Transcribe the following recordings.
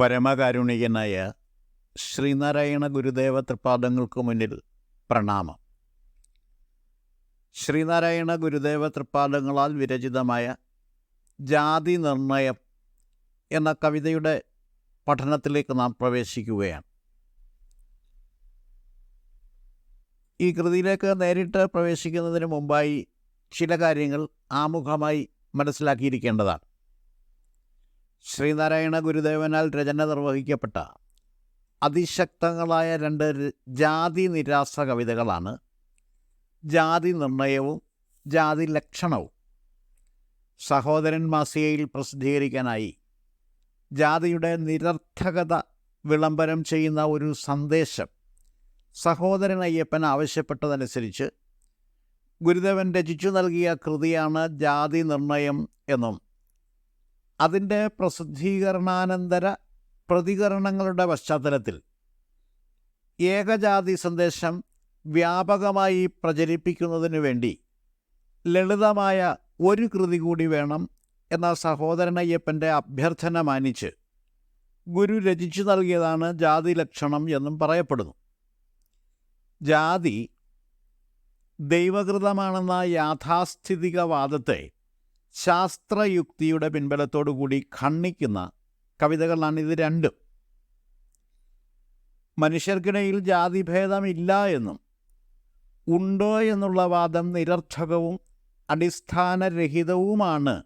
പരമകാരുണികനായ ശ്രീനാരായണ ഗുരുദേവ തൃപാദങ്ങൾക്ക് മുന്നിൽ പ്രണാമം. ശ്രീനാരായണ ഗുരുദേവ തൃപാദങ്ങളാൽ വിരചിതമായ ജാതി നിർണയം എന്ന കവിതയുടെ പഠനത്തിലേക്ക് നാം പ്രവേശിക്കുകയാണ്. ഈ കൃതിയിലേക്ക് നേരിട്ട് പ്രവേശിക്കുന്നതിന് മുമ്പായി ചില കാര്യങ്ങൾ ആമുഖമായി മനസ്സിലാക്കിയിരിക്കേണ്ടതാണ്. ശ്രീനാരായണ ഗുരുദേവനാൽ രചന നിർവഹിക്കപ്പെട്ട അതിശക്തങ്ങളായ രണ്ട് ജാതി നിരാസ കവിതകളാണ് ജാതി നിർണയവും ജാതി ലക്ഷണവും. സഹോദരൻ മാസികയിൽ പ്രസിദ്ധീകരിക്കാനായി ജാതിയുടെ നിരർത്ഥകത വിളംബരം ചെയ്യുന്ന ഒരു സന്ദേശം സഹോദരൻ അയ്യപ്പൻ ആവശ്യപ്പെട്ടതനുസരിച്ച് ഗുരുദേവൻ രചിച്ചു നൽകിയ കൃതിയാണ് ജാതി നിർണയം എന്നും അതിന്റെ പ്രസിദ്ധീകരണാനന്തര പ്രതികരണങ്ങളുടെ പശ്ചാത്തലത്തിൽ ഏകജാതി സന്ദേശം വ്യാപകമായി പ്രചരിപ്പിക്കുന്നതിനു വേണ്ടി ലളിതമായ ഒരു കൃതി കൂടി വേണം എന്ന സഹോദരനയ്യപ്പന്റെ അഭ്യർത്ഥന മാനിച്ച് ഗുരു രചിച്ചു നൽകിയതാണ് ജാതി ലക്ഷണം എന്നും പറയപ്പെടുന്നു. ജാതി ദൈവകൃതമാണെന്ന യാഥാസ്ഥിതിക വാദത്തെ ശാസ്ത്രയുക്തിയുടെ പിൻബലത്തോടു കൂടി ഖണ്ഡിക്കുന്ന കവിതകളാണ് ഇത് രണ്ടും. മനുഷ്യർക്കിടയിൽ ജാതിഭേദമില്ല എന്നും ഉണ്ടോ എന്നുള്ള വാദം നിരർത്ഥകവും അടിസ്ഥാനരഹിതവുമാണ്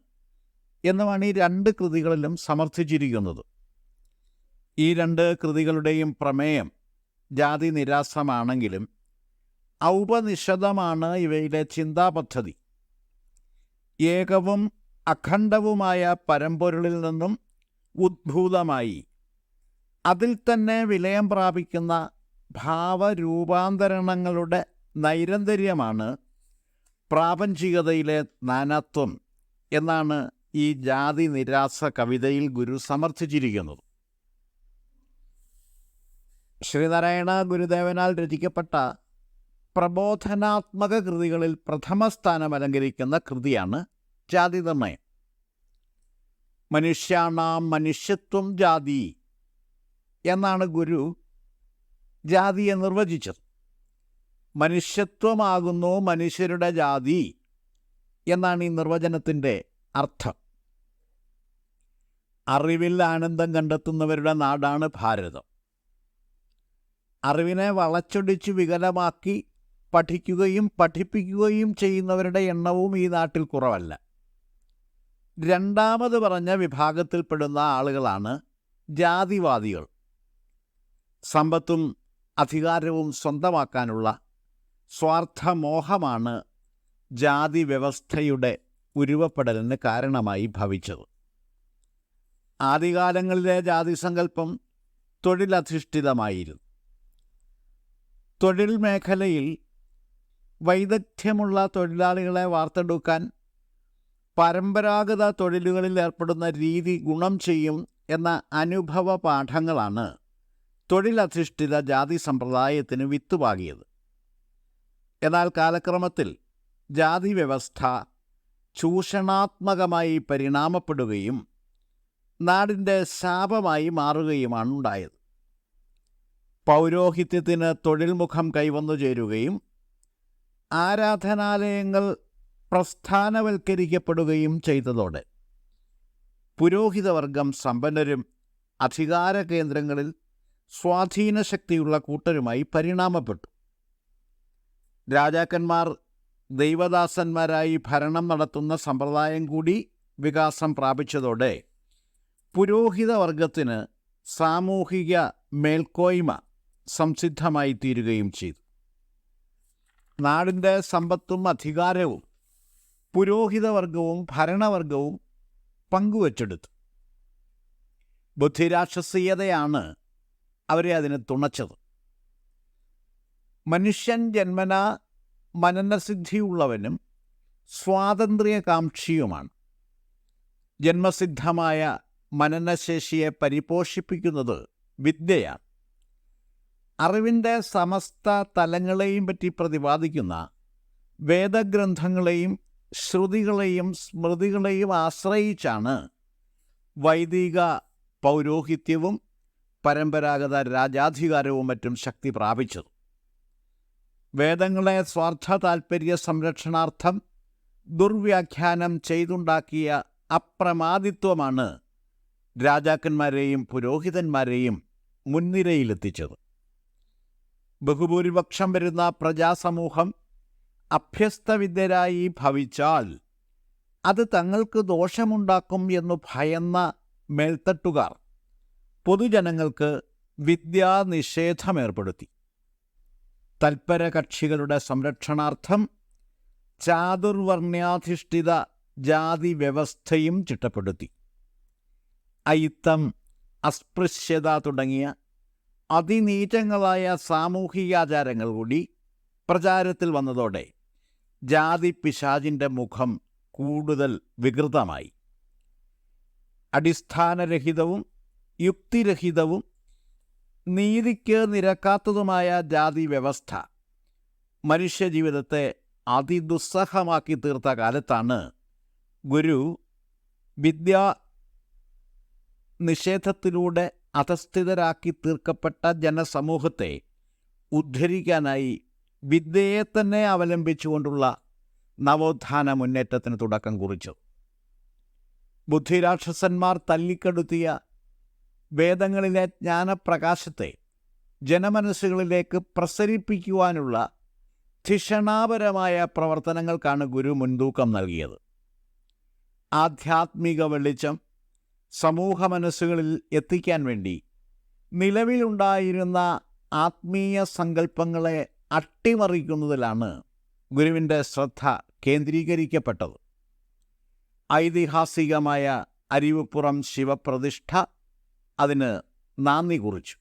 എന്നുമാണ് ഈ രണ്ട് കൃതികളിലും സമർത്ഥിച്ചിരിക്കുന്നത്. ഈ രണ്ട് കൃതികളുടെയും പ്രമേയം ജാതി നിരാസമാണെങ്കിലും ഔപനിഷദമാണ് ഇവയിലെ ചിന്താപദ്ധതി. ഏകവും അഖണ്ഡവുമായ പരമ്പൊരുളിൽ നിന്നും ഉദ്ഭൂതമായി. അതിൽ തന്നെ വിലയം പ്രാപിക്കുന്ന ഭാവരൂപാന്തരണങ്ങളുടെ നൈരന്തര്യമാണ് പ്രാപഞ്ചികതയിലെ നാനാത്വം എന്നാണ് ഈ ജാതി നിരാസ കവിതയിൽ ഗുരു സമർത്ഥിച്ചിരിക്കുന്നത്. ശ്രീനാരായണ ഗുരുദേവനാൽ രചിക്കപ്പെട്ട പ്രബോധനാത്മക കൃതികളിൽ പ്രഥമ സ്ഥാനം അലങ്കരിക്കുന്ന കൃതിയാണ് ജാതി നിർണയം. മനുഷ്യാണാം മനുഷ്യത്വം ജാതി എന്നാണ് ഗുരു ജാതിയെ നിർവചിച്ചത്. മനുഷ്യത്വമാകുന്നു മനുഷ്യരുടെ ജാതി എന്നാണ് ഈ നിർവചനത്തിന്റെ അർത്ഥം. അറിവിൽ ആനന്ദം കണ്ടെത്തുന്നവരുടെ നാടാണ് ഭാരതം. അറിവിനെ വളച്ചൊടിച്ച് വികലമാക്കി പഠിക്കുകയും പഠിപ്പിക്കുകയും ചെയ്യുന്നവരുടെ എണ്ണവും ഈ നാട്ടിൽ കുറവല്ല. രണ്ടാമത് പറഞ്ഞ വിഭാഗത്തിൽപ്പെടുന്ന ആളുകളാണ് ജാതിവാദികൾ. സമ്പത്തും അധികാരവും സ്വന്തമാക്കാനുള്ള സ്വാർത്ഥമോഹമാണ് ജാതി വ്യവസ്ഥയുടെ ഉരുവപ്പെടലിന് കാരണമായി ഭവിച്ചത്. ആദ്യകാലങ്ങളിലെ ജാതി സങ്കല്പം തൊഴിലധിഷ്ഠിതമായിരുന്നു. തൊഴിൽ മേഖലയിൽ വൈദഗ്ധ്യമുള്ള തൊഴിലാളികളെ വാർത്തെടുക്കാൻ പരമ്പരാഗത തൊഴിലുകളിൽ ഏർപ്പെടുന്ന രീതി ഗുണം ചെയ്യും എന്ന അനുഭവ പാഠങ്ങളാണ് തൊഴിലധിഷ്ഠിത ജാതി സമ്പ്രദായത്തിന് വിത്തുപാകിയത് എന്നാൽ കാലക്രമത്തിൽ ജാതി വ്യവസ്ഥ ചൂഷണാത്മകമായി പരിണാമപ്പെടുകയും നാടിന്റെ ശാപമായി മാറുകയുമാണ് ഉണ്ടായത്. പൗരോഹിത്യത്തിന് തൊഴിൽമുഖം കൈവന്നു ചേരുകയും ആരാധനാലയങ്ങൾ പ്രസ്ഥാനവൽക്കരിക്കപ്പെടുകയും ചെയ്തതോടെ പുരോഹിതവർഗം സമ്പന്നരും അധികാര കേന്ദ്രങ്ങളിൽ സ്വാധീനശക്തിയുള്ള കൂട്ടരുമായി പരിണാമപ്പെട്ടു. രാജാക്കന്മാർ ദൈവദാസന്മാരായി ഭരണം നടത്തുന്ന സമ്പ്രദായം കൂടി വികാസം പ്രാപിച്ചതോടെ പുരോഹിതവർഗത്തിന് സാമൂഹിക മേൽക്കോയ്മ സംസിദ്ധമായി തീരുകയും ചെയ്തു. നാടിന്റെ സമ്പത്തും അധികാരവും പുരോഹിതവർഗവും ഭരണവർഗവും പങ്കുവച്ചെടുത്തു. ബുദ്ധിരാക്ഷസീയതയാണ് അവരെ അതിന് തുണച്ചത്. മനുഷ്യൻ ജന്മന മനനസിദ്ധിയുള്ളവനും സ്വാതന്ത്ര്യകാംക്ഷിയുമാണ്. ജന്മസിദ്ധമായ മനനശേഷിയെ പരിപോഷിപ്പിക്കുന്നത് വിദ്യയാണ്. അറിവിന്റെ സമസ്ത തലങ്ങളെയും പറ്റി പ്രതിപാദിക്കുന്ന വേദഗ്രന്ഥങ്ങളെയും ശ്രുതികളെയും സ്മൃതികളെയും ആശ്രയിച്ചാണ് വൈദിക പൗരോഹിത്യവും പരമ്പരാഗത രാജാധികാരവും മറ്റും ശക്തി പ്രാപിച്ചത്. വേദങ്ങളെ സ്വാർത്ഥ താൽപ്പര്യ സംരക്ഷണാർത്ഥം ദുർവ്യാഖ്യാനം ചെയ്തുണ്ടാക്കിയ അപ്രമാദിത്വമാണ് രാജാക്കന്മാരെയും പുരോഹിതന്മാരെയും മുൻനിരയിലെത്തിച്ചത്. ബഹുഭൂരിപക്ഷം വരുന്ന പ്രജാസമൂഹം അഭ്യസ്തവിദ്യരായി ഭവിച്ചാൽ അത് തങ്ങൾക്ക് ദോഷമുണ്ടാക്കും എന്നു ഭയന്ന മേൽത്തട്ടുകാർ പൊതുജനങ്ങൾക്ക് വിദ്യാനിഷേധമേർപ്പെടുത്തി. തൽപര കക്ഷികളുടെ സംരക്ഷണാർത്ഥം ചാതുർവർണാധിഷ്ഠിത ജാതി വ്യവസ്ഥയും ചിട്ടപ്പെടുത്തി. അയിത്തം അസ്പൃശ്യത തുടങ്ങിയ അതിനീചങ്ങളായ സാമൂഹികാചാരങ്ങൾ കൂടി പ്രചാരത്തിൽ വന്നതോടെ ജാതി പിശാജിന്റെ മുഖം കൂടുതൽ വികൃതമായി. അടിസ്ഥാനരഹിതവും യുക്തിരഹിതവും നീതിക്ക് നിരക്കാത്തതുമായ ജാതി വ്യവസ്ഥ മനുഷ്യജീവിതത്തെ അതിദുസ്സഹമാക്കി തീർത്ത കാലത്താണ് ഗുരു വിദ്യാ നിഷേധത്തിലൂടെ അധസ്ഥിതരാക്കി തീർക്കപ്പെട്ട ജനസമൂഹത്തെ ഉദ്ധരിക്കാനായി വിദ്യയെ തന്നെ അവലംബിച്ചുകൊണ്ടുള്ള നവോത്ഥാന മുന്നേറ്റത്തിന് തുടക്കം കുറിച്ചു. ബുദ്ധിരാക്ഷസന്മാർ തല്ലിക്കെടുത്തിയ വേദങ്ങളിലെ ജ്ഞാനപ്രകാശത്തെ ജനമനസ്സുകളിലേക്ക് പ്രസരിപ്പിക്കുവാനുള്ള ധിഷണാപരമായ പ്രവർത്തനങ്ങൾക്കാണ് ഗുരു മുൻതൂക്കം നൽകിയത്. ആധ്യാത്മിക വെളിച്ചം സമൂഹ മനസ്സുകളിൽ എത്തിക്കാൻ വേണ്ടി നിലവിലുണ്ടായിരുന്ന ആത്മീയ സങ്കല്പങ്ങളെ അട്ടിമറിക്കുന്നതിലാണ് ഗുരുവിന്റെ ശ്രദ്ധ കേന്ദ്രീകരിക്കപ്പെട്ടത്. ഐതിഹാസികമായ അരിവുപ്പുറം ശിവപ്രതിഷ്ഠ അതിന് നാന്ദി കുറിച്ചു.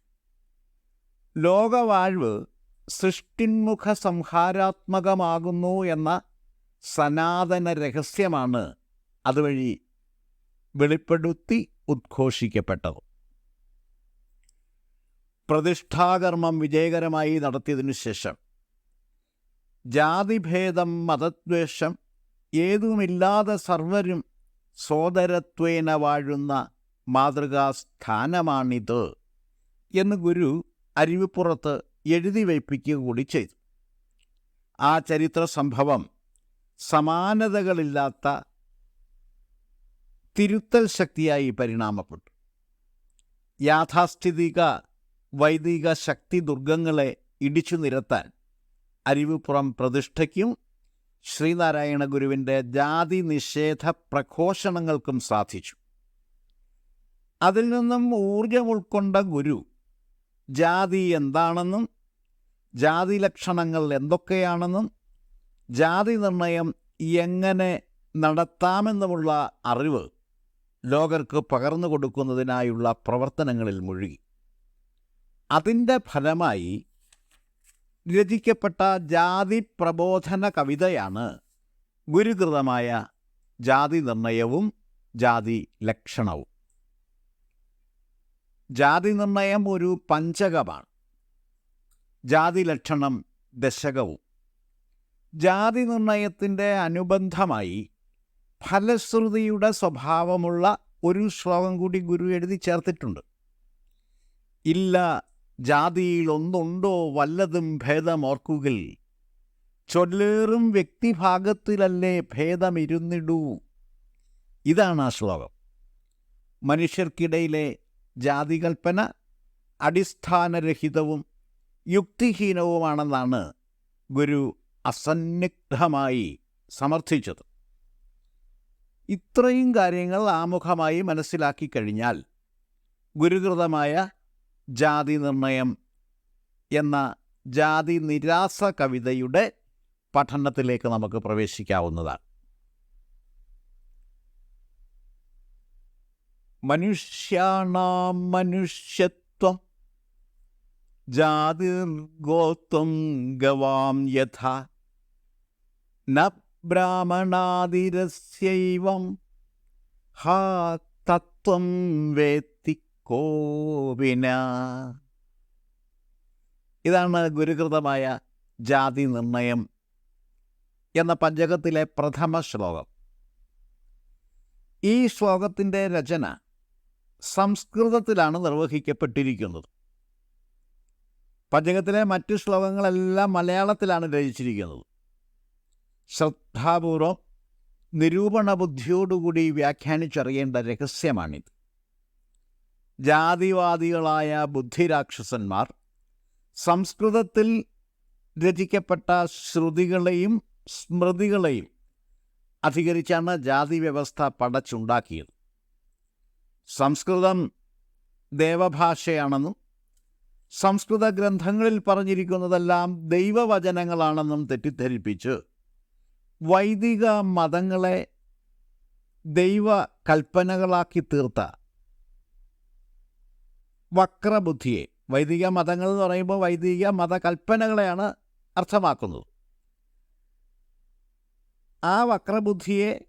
ലോകവാഴ്വ് സൃഷ്ടിന്മുഖ സംഹാരാത്മകമാകുന്നു എന്ന സനാതന രഹസ്യമാണ് അതുവഴി വെളിപ്പെടുത്തി ഉദ്ഘോഷിക്കപ്പെട്ടത്. പ്രതിഷ്ഠാകർമ്മം വിജയകരമായി നടത്തിയതിനു ശേഷം ജാതിഭേദം മതദ്വേഷം ഏതുമില്ലാതെ സർവരും സോദരത്വേന വാഴുന്ന മാതൃകാസ്ഥാനമാണിത് എന്ന് ഗുരു അരുവിപ്പുറത്ത് എഴുതി വയ്പ്പിക്കുക കൂടി ചെയ്തു. ആ ചരിത്ര സംഭവം സമാനതകളില്ലാത്ത തിരുത്തൽ ശക്തിയായി പരിണാമപ്പെട്ടു. യാഥാസ്ഥിതിക വൈദിക ശക്തി ദുർഗങ്ങളെ ഇടിച്ചു നിരത്താൻ അരിവുപുറം പ്രതിഷ്ഠയ്ക്കും ശ്രീനാരായണ ഗുരുവിന്റെ ജാതി നിഷേധ പ്രഘോഷണങ്ങൾക്കും സാധിച്ചു. അതിൽ നിന്നും ഊർജം ഉൾക്കൊണ്ട ഗുരു ജാതി എന്താണെന്നും ജാതി ലക്ഷണങ്ങൾ എന്തൊക്കെയാണെന്നും ജാതി നിർണയം എങ്ങനെ നടത്താമെന്നുമുള്ള അറിവ് ലോകർക്ക് പകർന്നു കൊടുക്കുന്നതിനായുള്ള പ്രവർത്തനങ്ങളിൽ മുഴുകി. അതിന്റെ ഫലമായി രചിക്കപ്പെട്ട ജാതി പ്രബോധന കവിതയാണ് ഗുരുകൃതമായ ജാതി നിർണയവും ജാതി ലക്ഷണവും. ജാതി നിർണയം ഒരു പഞ്ചകമാണ്. ജാതി ലക്ഷണം ദശകവും. ജാതി നിർണയത്തിന്റെ അനുബന്ധമായി ഫലശ്രുതിയുടെ സ്വഭാവമുള്ള ഒരു ശ്ലോകം കൂടി ഗുരു എഴുതി ചേർത്തിട്ടുണ്ട്. ഇല്ല ജാതിയിൽ ഒന്നുണ്ടോ വല്ലതും ഭേദമോർക്കുകിൽ? ചൊല്ലേറും വ്യക്തിഭാഗത്തിലല്ലേ ഭേദമിരുന്നിടൂ? ഇതാണ് ആ ശ്ലോകം. മനുഷ്യർക്കിടയിലെ ജാതികൽപ്പന അടിസ്ഥാനരഹിതവും യുക്തിഹീനവുമാണെന്നാണ് ഗുരു അസന്നിഗ്ധമായി സമർത്ഥിച്ചത്. ഇത്രയും കാര്യങ്ങൾ ആമുഖമായി മനസ്സിലാക്കി കഴിഞ്ഞാൽ ഗുരുകൃതമായ ജാതി നിർണയം എന്ന ജാതി നിരാസ കവിതയുടെ പഠനത്തിലേക്ക് നമുക്ക് പ്രവേശിക്കാവുന്നതാണ്. മനുഷ്യാണാം മനുഷ്യത്വം ജാതിർഗോത്വം ഗവാം യഥ ന ബ്രാഹ്മണാതിരസ്യൈവം ഹാ തത്വം വേത്തി കോപിന ഇതാണ് ഗുരുകൃതമായ ജാതി നിർണയം എന്ന പഞ്ചകത്തിലെ പ്രഥമ ശ്ലോകം. ഈ ശ്ലോകത്തിന്റെ രചന സംസ്കൃതത്തിലാണ് നിർവഹിക്കപ്പെട്ടിരിക്കുന്നത്. പഞ്ചകത്തിലെ മറ്റു ശ്ലോകങ്ങളെല്ലാം മലയാളത്തിലാണ് രചിച്ചിരിക്കുന്നത്. ശ്രദ്ധാപൂർവം നിരൂപണ ബുദ്ധിയോടുകൂടി വ്യാഖ്യാനിച്ചറിയേണ്ട രഹസ്യമാണിത്. ജാതിവാദികളായ ബുദ്ധിരാക്ഷസന്മാർ സംസ്കൃതത്തിൽ രചിക്കപ്പെട്ട ശ്രുതികളെയും സ്മൃതികളെയും അധികരിച്ചാണ് ജാതി വ്യവസ്ഥ പടച്ചുണ്ടാക്കിയത്. സംസ്കൃതം ദേവഭാഷയാണെന്നും സംസ്കൃത ഗ്രന്ഥങ്ങളിൽ പറഞ്ഞിരിക്കുന്നതെല്ലാം ദൈവവചനങ്ങളാണെന്നും തെറ്റിദ്ധരിപ്പിച്ച് വൈദിക മതങ്ങളെ ദൈവ കൽപ്പനകളാക്കി തീർത്ത വക്രബുദ്ധിയെ വൈദിക മതങ്ങൾ എന്ന് പറയുമ്പോൾ വൈദിക മതകൽപ്പനകളെയാണ് അർത്ഥമാക്കുന്നത്. ആ വക്രബുദ്ധിയെ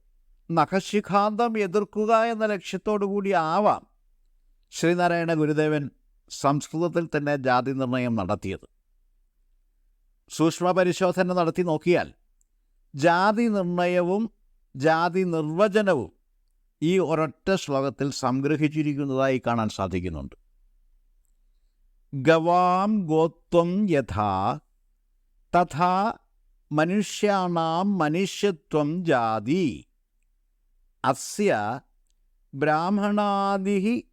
നഖശിഖാന്തം എതിർക്കുക എന്ന ലക്ഷ്യത്തോടു കൂടി ആവാം ശ്രീനാരായണ ഗുരുദേവൻ സംസ്കൃതത്തിൽ തന്നെ ജാതി നിർണയം നടത്തിയത്. സൂക്ഷ്മ പരിശോധന നടത്തി നോക്കിയാൽ ജാതി നിർണയവും ജാതി നിർവചനവും ഈ ഒരൊറ്റ ശ്ലോകത്തിൽ സംഗ്രഹിച്ചിരിക്കുന്നതായി കാണാൻ സാധിക്കുന്നുണ്ട്. ഗവാം ഗോത്വം യഥാ തഥാ മനുഷ്യാണാം മനുഷ്യത്വം ജാതി. അസ്യ ബ്രാഹ്മണാദി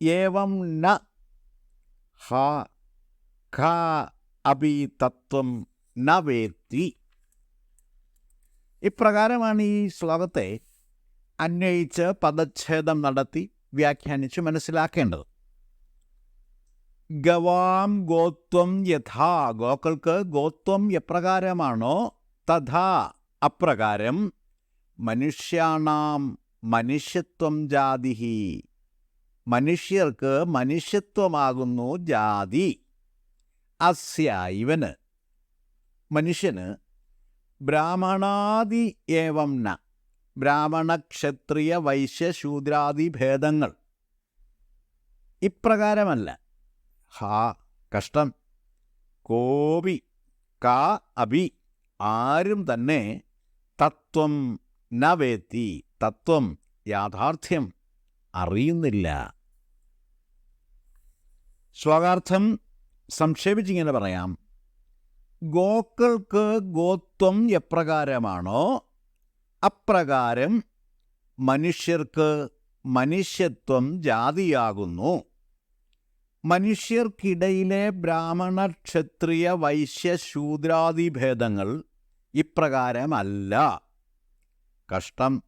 ഏവം ന ഹ ഖ അപി തത്വം ന വേത്തി. ഇപ്രകാരമാണ് ഈ ശ്ലോകത്തെ അന്വയിച്ച് പദച്ഛേദം നടത്തി വ്യാഖ്യാനിച്ച് മനസ്സിലാക്കേണ്ടത്. ഗവാം ഗോത്വം യഥാ. ഗോക്കൾക്ക് ഗോത്വം എപ്രകാരമാണോ? തഥാ അപ്രകാരം. മനുഷ്യാണാം മനുഷ്യത്വം ജാതിഹി. മനുഷ്യർക്ക് മനുഷ്യത്വമാകുന്നു ജാതി. അസ്യ മനുഷ്യന് ബ്രാഹ്മണാദി ഏവം ന. ബ്രാഹ്മണ ക്ഷത്രിയ വൈശ്യ ശൂദ്രാദി ഭേദങ്ങൾ. ഇപ്രകാരമല്ല. ഹാ കഷ്ടം. കോപി കാ അഭി ആരും തന്നെ തത്വം നവേത്തി വേത്തി തത്വം യാഥാർത്ഥ്യം അറിയുന്നില്ല. ശ്ലോകാർത്ഥം സംക്ഷേപിച്ചിങ്ങനെ പറയാം. ഗോക്കൾക്ക് ഗോത്വം എപ്രകാരമാണോ? അപ്രകാരം മനുഷ്യർക്ക് മനുഷ്യത്വം ജാതിയാകുന്നു. മനുഷ്യർക്കിടയിലെ ബ്രാഹ്മണ ക്ഷത്രിയ വൈശ്യ ശൂദ്രാദി ഭേദങ്ങൾ ഇപ്രകാരമല്ല. കഷ്ടം.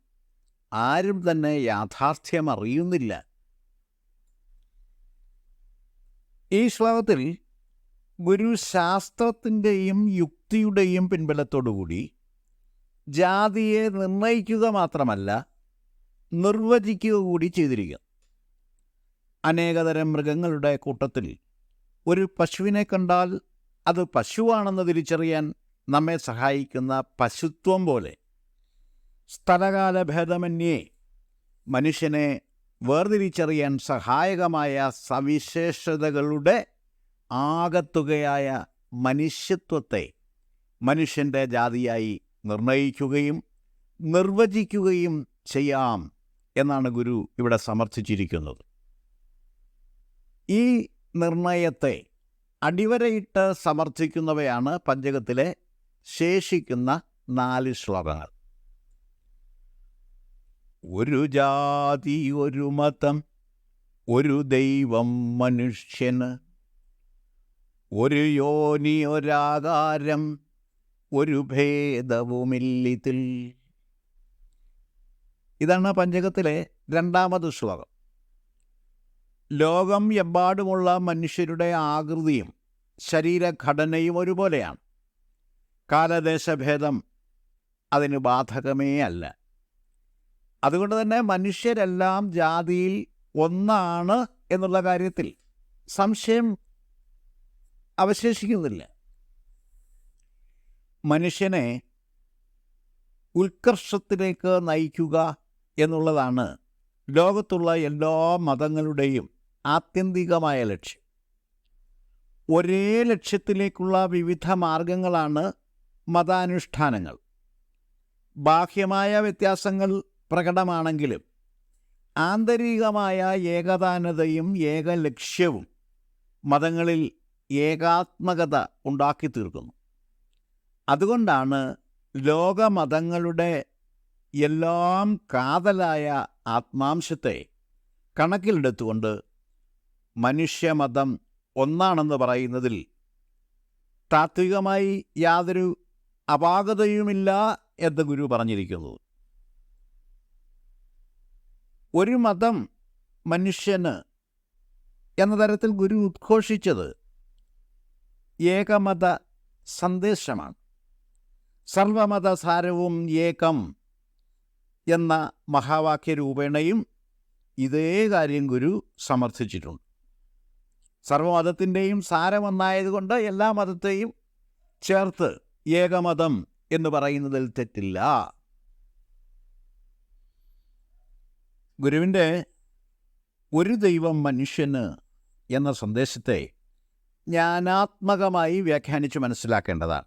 ആരും തന്നെ യാഥാർത്ഥ്യം അറിയുന്നില്ല ഈ ശ്ലോകത്തിൽ ഗുരു ശാസ്ത്രത്തിന്റെയും യുക്തിയുടെയും പിൻബലത്തോടുകൂടി ജാതിയെ നിർണയിക്കുക മാത്രമല്ല നിർവചിക്കുക കൂടി ചെയ്തിരിക്കുന്നു. അനേകതരം മൃഗങ്ങളുടെ കൂട്ടത്തിൽ. ഒരു പശുവിനെ കണ്ടാൽ അത് പശുവാണെന്ന് തിരിച്ചറിയാൻ നമ്മെ സഹായിക്കുന്ന പശുത്വം പോലെ. സ്ഥലകാല ഭേദമന്യേ മനുഷ്യനെ വേർതിരിച്ചറിയാൻ സഹായകമായ സവിശേഷതകളുടെ ആകത്തുകയായ മനുഷ്യത്വത്തെ മനുഷ്യന്റെ ജാതിയായി നിർണയിക്കുകയും നിർവചിക്കുകയും ചെയ്യാം എന്നാണ് ഗുരു ഇവിടെ സമർത്ഥിച്ചിരിക്കുന്നത്. ഈ നിർണയത്തെ അടിവരയിട്ട് സമർത്ഥിക്കുന്നവയാണ് പഞ്ചകത്തിലെ ശേഷിക്കുന്ന നാല് ശ്ലോകങ്ങൾ. ഒരു ജാതി ഒരു മതം ഒരു ദൈവം മനുഷ്യന്. ഒരു യോനി ഒരാകാരം ഒരു ഭേദവുമില്ലിതിൽ. ഇതാണ് പഞ്ചകത്തിലെ രണ്ടാമത് ശ്ലോകം. ലോകം എമ്പാടുമുള്ള മനുഷ്യരുടെ ആകൃതിയും ശരീരഘടനയും ഒരുപോലെയാണ്. കാലദേശഭേദം അതിന് ബാധകമേ അല്ല. അതുകൊണ്ട് തന്നെ മനുഷ്യരെല്ലാം ജാതിയിൽ ഒന്നാണ് എന്നുള്ള കാര്യത്തിൽ സംശയം അവശേഷിക്കുന്നില്ല. മനുഷ്യനെ ഉത്കർഷത്തിലേക്ക് നയിക്കുക എന്നുള്ളതാണ് ലോകത്തുള്ള എല്ലാ മതങ്ങളുടെയും ആത്യന്തികമായ ലക്ഷ്യം. ഒരേ ലക്ഷ്യത്തിലേക്കുള്ള വിവിധ മാർഗങ്ങളാണ് മതാനുഷ്ഠാനങ്ങൾ. ബാഹ്യമായ വ്യത്യാസങ്ങൾ പ്രകടമാണെങ്കിലും ആന്തരികമായ ഏകതാനതയും ഏകലക്ഷ്യവും മതങ്ങളിൽ ഏകാത്മകത ഉണ്ടാക്കി തീർക്കുന്നു അതുകൊണ്ടാണ് ലോകമതങ്ങളുടെ എല്ലാം കാതലായ ആത്മാംശത്തെ കണക്കിലെടുത്തുകൊണ്ട് മനുഷ്യമതം ഒന്നാണെന്ന് പറയുന്നതിൽ താത്വികമായി യാതൊരു അപാകതയുമില്ല എന്ന് ഗുരു പറഞ്ഞിരിക്കുന്നു. ഒരു മതം മനുഷ്യന് എന്ന തരത്തിൽ ഗുരു ഉദ്ഘോഷിച്ചത് ഏകമത സന്ദേശമാണ്. സർവമത സാരവും ഏകം എന്ന മഹാവാക്യ രൂപേണയും ഇതേ കാര്യം ഗുരു സമർത്ഥിച്ചിട്ടുണ്ട്. സർവമതത്തിന്റെയും സാരമൊന്നായതുകൊണ്ട് എല്ലാ മതത്തെയും ചേർത്ത് ഏകമതം എന്ന് പറയുന്നതിൽ തെറ്റില്ല. ഗുരുവിന്റെ ഒരു ദൈവം മനുഷ്യന് എന്ന സന്ദേശത്തെ ജ്ഞാനാത്മകമായി വ്യാഖ്യാനിച്ച് മനസ്സിലാക്കേണ്ടതാണ്.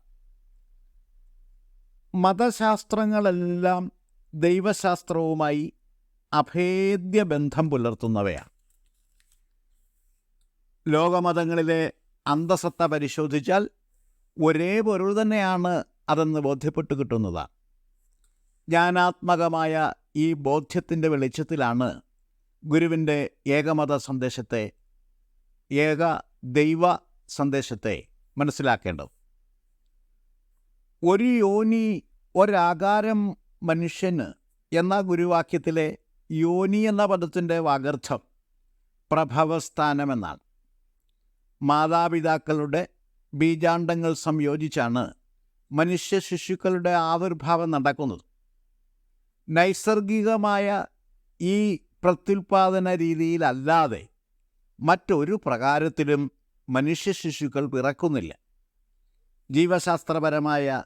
മതശാസ്ത്രങ്ങളെല്ലാം ദൈവശാസ്ത്രവുമായി അഭേദ്യ ബന്ധം പുലർത്തുന്നവയാണ്. ലോകമതങ്ങളിലെ അന്തസത്ത പരിശോധിച്ചാൽ ഒരേ പൊരുൾ തന്നെയാണ് അതെന്ന് ബോധ്യപ്പെട്ട് കിട്ടുന്നതാണ് ജ്ഞാനാത്മകമായ ഈ ബോധ്യത്തിന്റെ വെളിച്ചത്തിലാണ് ഗുരുവിന്റെ ഏകമത സന്ദേശത്തെ ഏക ദൈവ സന്ദേശത്തെ മനസ്സിലാക്കേണ്ടത്. ഒരു യോനി ഒരാകാരം മനുഷ്യന് എന്ന ഗുരുവാക്യത്തിലെ യോനി എന്ന പദത്തിന്റെ വാഗർത്ഥം പ്രഭവസ്ഥാനമെന്നാണ്. മാതാപിതാക്കളുടെ ബീജാണ്ടങ്ങൾ സംയോജിച്ചാണ് മനുഷ്യ ശിശുക്കളുടെ ആവിർഭാവം നടക്കുന്നത്. നൈസർഗികമായ ഈ പ്രത്യുൽപാദന രീതിയിലല്ലാതെ മറ്റൊരു പ്രകാരത്തിലും മനുഷ്യ ശിശുക്കൾ പിറക്കുന്നില്ല. ജീവശാസ്ത്രപരമായ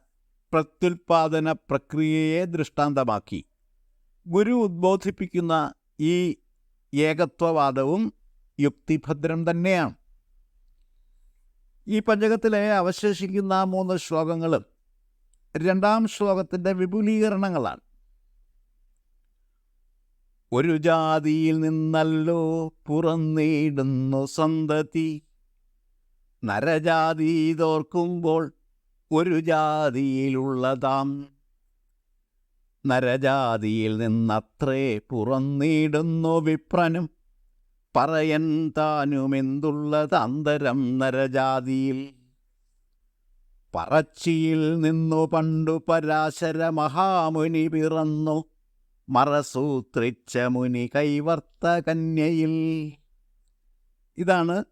പ്രത്യുൽപാദന പ്രക്രിയയെ ദൃഷ്ടാന്തമാക്കി ഗുരു ഉദ്ബോധിപ്പിക്കുന്ന ഈ ഏകത്വവാദവും യുക്തിഭദ്രം തന്നെയാണ്. ഈ പഞ്ചകത്തിലെ അവശേഷിക്കുന്ന മൂന്ന് ശ്ലോകങ്ങളും രണ്ടാം ശ്ലോകത്തിന്റെ വിപുലീകരണങ്ങളാണ്. ഒരു ജാതിയിൽ നിന്നല്ലോ പുറന്നേടുന്നു സന്തതി. നരജാതി തോർക്കുമ്പോൾ ഒരു ജാതിയിലുള്ളതാം. നരജാതിയിൽ നിന്നത്രേ പുറന്നിടുന്നു വിപ്രനും. പറയൻ താനുമെന്തുള്ളത് അന്തരം നരജാതിയിൽ? പറച്ചിയിൽ നിന്നു പണ്ടു പരാശര മഹാമുനി പിറന്നു. മറസൂത്രിച്ച മുനി കൈവർത്ത കന്യയിൽ. ഇതാണ്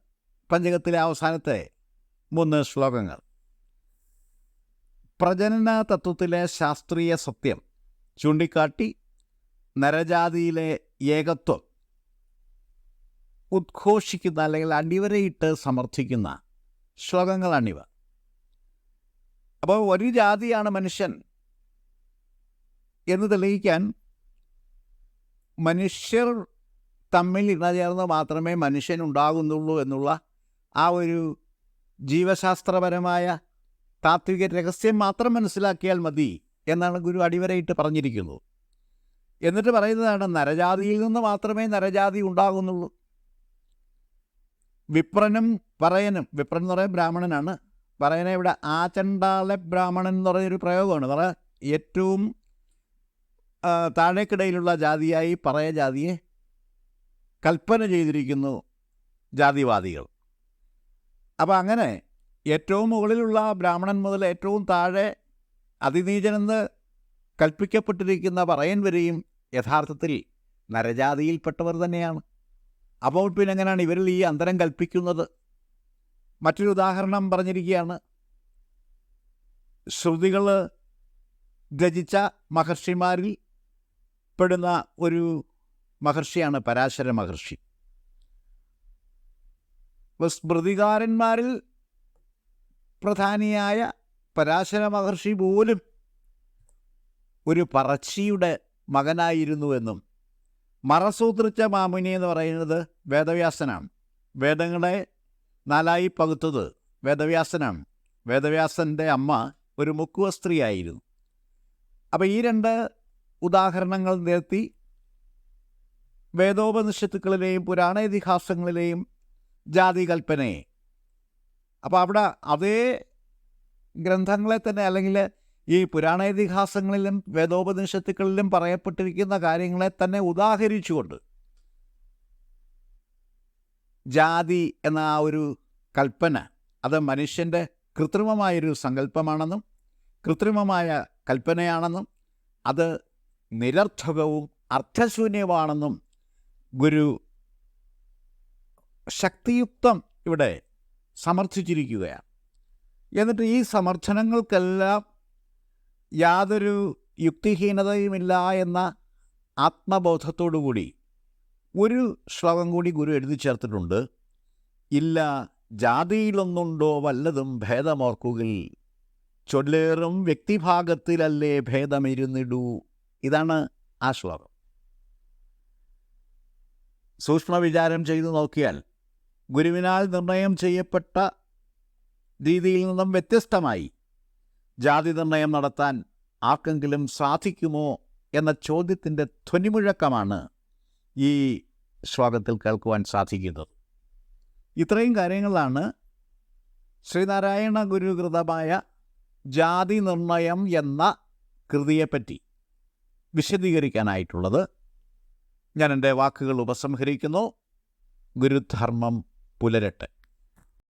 പഞ്ചകത്തിലെ അവസാനത്തെ മൂന്ന് ശ്ലോകങ്ങൾ. പ്രജനന തത്വത്തിലെ ശാസ്ത്രീയ സത്യം ചൂണ്ടിക്കാട്ടി നരജാതിയിലെ ഏകത്വം. ഉദ്ഘോഷിക്കുന്ന അല്ലെങ്കിൽ അടിവരയിട്ട് സമർത്ഥിക്കുന്ന ശ്ലോകങ്ങളാണിവ അപ്പോൾ ഒരു ജാതിയാണ് മനുഷ്യൻ എന്ന് തെളിയിക്കാൻ മനുഷ്യർ തമ്മിൽ ഇണചേർന്ന് മാത്രമേ മനുഷ്യൻ ഉണ്ടാകുന്നുള്ളൂ എന്നുള്ള ആ ഒരു ജീവശാസ്ത്രപരമായ താത്വിക രഹസ്യം മാത്രം മനസ്സിലാക്കിയാൽ മതി എന്നാണ് ഗുരു അടിവരയിട്ട് പറഞ്ഞിരിക്കുന്നത് എന്നിട്ട് പറയുന്നതാണ് നരജാതിയിൽ നിന്ന് മാത്രമേ നരജാതി ഉണ്ടാകുന്നുള്ളൂ. വിപ്രനും പറയനും. വിപ്രൻ എന്ന് പറയുന്നത് ബ്രാഹ്മണനാണ്. പറയന ഇവിടെ ആചണ്ടാല ബ്രാഹ്മണൻ എന്ന് പറയുന്നൊരു പ്രയോഗമാണ്. പറ ഏറ്റവും താഴേക്കിടയിലുള്ള ജാതിയായി പറയ ജാതിയെ കൽപ്പന ചെയ്തിരിക്കുന്നു ജാതിവാദികൾ. അപ്പോൾ അങ്ങനെ ഏറ്റവും മുകളിലുള്ള ബ്രാഹ്മണൻ മുതൽ ഏറ്റവും താഴെ അതിനീചനെന്ന് കൽപ്പിക്കപ്പെട്ടിരിക്കുന്ന പറയൻ വരെയും യഥാർത്ഥത്തിൽ നരജാതിയിൽപ്പെട്ടവർ തന്നെയാണ്. അപ്പോൾ പിന്നെ എങ്ങനെയാണ് ഇവരിൽ ഈ അന്തരം കൽപ്പിക്കുന്നത്? മറ്റൊരു ഉദാഹരണം പറഞ്ഞിരിക്കുകയാണ്. ശ്രുതികൾ രചിച്ച മഹർഷിമാരിൽ പെടുന്ന ഒരു മഹർഷിയാണ് പരാശര മഹർഷി. സ്മൃതികാരന്മാരിൽ പ്രധാനിയായ പരാശര മഹർഷി പോലും ഒരു പറച്ചിയുടെ മകനായിരുന്നുവെന്നും മറസൂത്രിച്ച മാമുനി എന്ന് പറയുന്നത് വേദവ്യാസനാണ്. വേദങ്ങളെ നാലായി പകുത്തത് വേദവ്യാസനാണ്. വേദവ്യാസന്റെ അമ്മ ഒരു മുക്കുവ സ്ത്രീയായിരുന്നു. അപ്പോൾ ഈ രണ്ട് ഉദാഹരണങ്ങൾ നിർത്തി വേദോപനിഷത്തുക്കളിലെയും പുരാണ ഇതിഹാസങ്ങളിലെയും ജാതി കൽപ്പനയെ അപ്പോൾ അവിടെ അതേ ഗ്രന്ഥങ്ങളെ തന്നെ അല്ലെങ്കിൽ ഈ പുരാണ ഇതിഹാസങ്ങളിലും വേദോപനിഷത്തുക്കളിലും പറയപ്പെട്ടിരിക്കുന്ന കാര്യങ്ങളെ തന്നെ ഉദാഹരിച്ചുകൊണ്ട് ജാതി എന്ന ആ ഒരു കൽപ്പന അത് മനുഷ്യന്റെ കൃത്രിമമായൊരു സങ്കല്പമാണെന്നും കൃത്രിമമായ കൽപ്പനയാണെന്നും അത് നിരർത്ഥകവും അർത്ഥശൂന്യമാണെന്നും ഗുരു ശക്തിയുക്തം ഇവിടെ സമർത്ഥിച്ചിരിക്കുകയാണ്. എന്നിട്ട് ഈ സമർത്ഥനങ്ങൾക്കെല്ലാം യാതൊരു യുക്തിഹീനതയുമില്ല എന്ന ആത്മബോധത്തോടുകൂടി ഒരു ശ്ലോകം കൂടി ഗുരു എഴുതി ചേർത്തിട്ടുണ്ട്. ഇല്ല ജാതിയിലൊന്നുണ്ടോ വല്ലതും ഭേദമോർക്കുകിൽ? ചൊല്ലേറും വ്യക്തിഭാഗത്തിലല്ലേ ഭേദമിരുന്നിടൂ? ഇതാണ് ആ ശ്ലോകം. സൂക്ഷ്മ വിചാരം ചെയ്തു നോക്കിയാൽ ഗുരുവിനാൽ നിർണയം ചെയ്യപ്പെട്ട രീതിയിൽ നിന്നും വ്യത്യസ്തമായി ജാതി നിർണയം നടത്താൻ ആർക്കെങ്കിലും സാധിക്കുമോ എന്ന ചോദ്യത്തിന്റെ ധ്വനിമുഴക്കമാണ് ഈ ശ്ലോകത്തിൽ കേൾക്കുവാൻ സാധിക്കുന്നത്. ഇത്രയും കാര്യങ്ങളാണ് ശ്രീനാരായണ ഗുരുകൃതമായ ജാതി നിർണയം എന്ന കൃതിയെപ്പറ്റി വിശദീകരിക്കാനായിട്ടുള്ളത്. ഞാൻ എന്റെ വാക്കുകൾ ഉപസംഹരിക്കുന്നു. ഗുരുധർമ്മം പുലരട്ടെ.